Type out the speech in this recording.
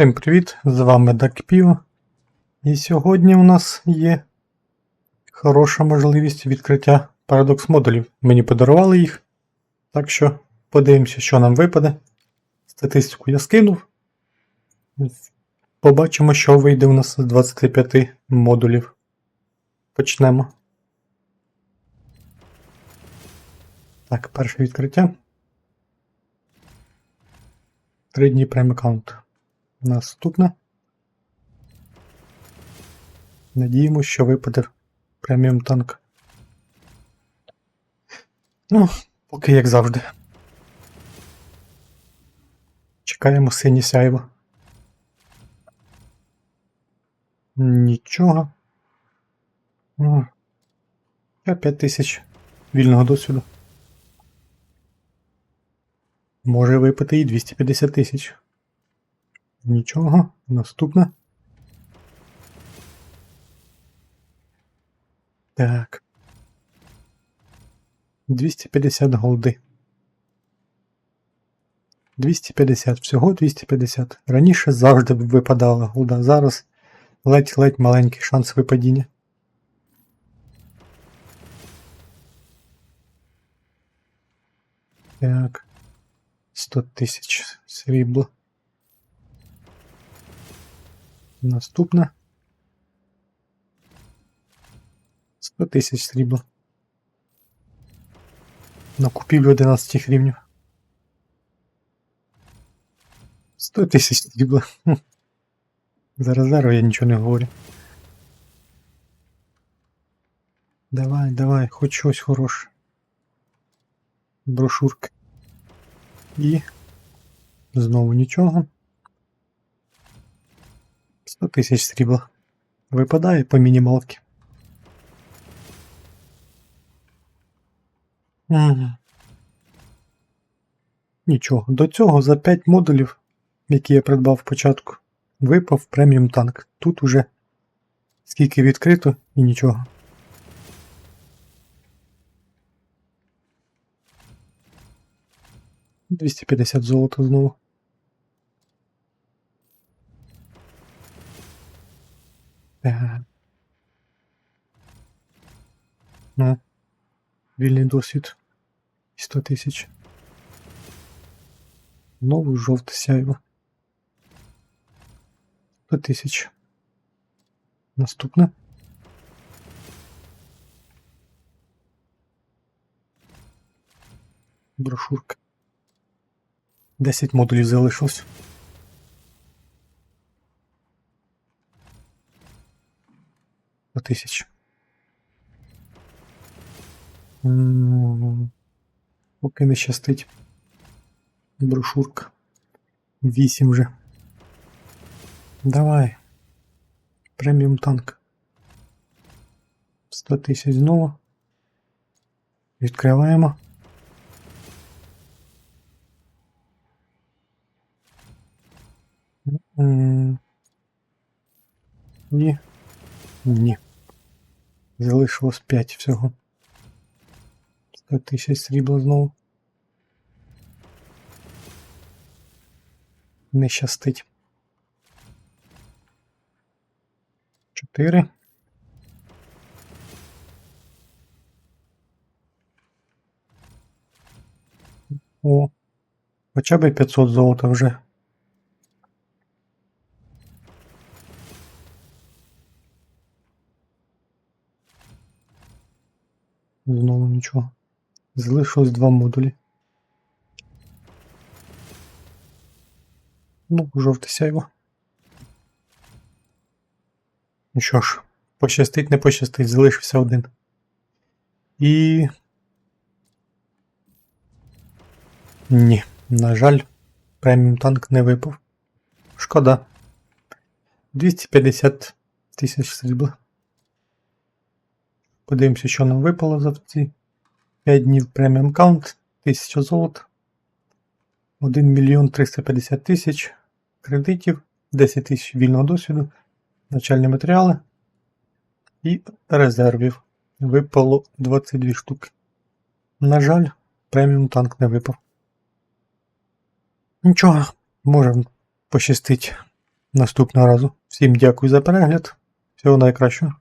Всім привіт! З вами Дакпіо. І сьогодні у нас є хороша можливість відкриття парадокс модулів. Мені подарували їх. Так що подивимося, що нам випаде. Статистику я скинув. Побачимо, що вийде у нас з 25 модулів. Почнемо. Так, перше відкриття. Три дні прем аккаунт. Наступне. Надіємося, що випаде преміум танк. Ну, поки як завжди. Чекаємо сині сяйво. Нічого. Ну, 5 тисяч вільного досвіду. Може випити і 250 тисяч. Нічого. Наступне. Так. 250 голди. 250, всього 250. Раніше завжди випадала голда. Зараз ледь-ледь маленький шанс випадіння. Так. 100 тисяч срібла. Наступне. 100 тисяч срібла. На купівлю 11 рівнів. 100 тисяч срібла. Хм. За резерв я нічого не говорю. Давай, давай, хоч щось хороше. Брошурки. І знову нічого. 100 тисяч срібла. Випадає по мінімалки. Мгм. Нічого. До цього за 5 модулів, які я придбав в початку, випав преміум танк. Тут уже скільки відкрито і нічого. Двісті п'ятдесят золота знову. Ага. Ну, вільний досвід. 100 тисяч. Знову жовте сяйво. 100 тисяч. Наступне. Брошурка. 10 модулів залишилось. По тисяч. М, Поки не щастить. Брошурка. 8 вже. Давай. Преміум танк. 100 тисяч знову. Відкриваємо. М, Ні. Ні. Залишилось 5 всього. 100 тисяч срібла знову. Не щастить. 4. О. Хоча б 500 золота вже. Знову нічого. Залишилось два модулі. Ну, жовте сяйво. Ну що ж, пощастить, не пощастить, залишився один. І. Ні, на жаль, преміум танк не випав. Шкода. 250 тисяч срібла. Подивимося, що нам випало за ці 5 днів преміум каунт, 1000 золота, 1 мільйон 350 тисяч кредитів, 10 тисяч вільного досвіду, начальні матеріали і резервів. Випало 22 штуки. На жаль, преміум танк не випав. Нічого, може пощастить наступного разу. Всім дякую за перегляд. Всього найкращого.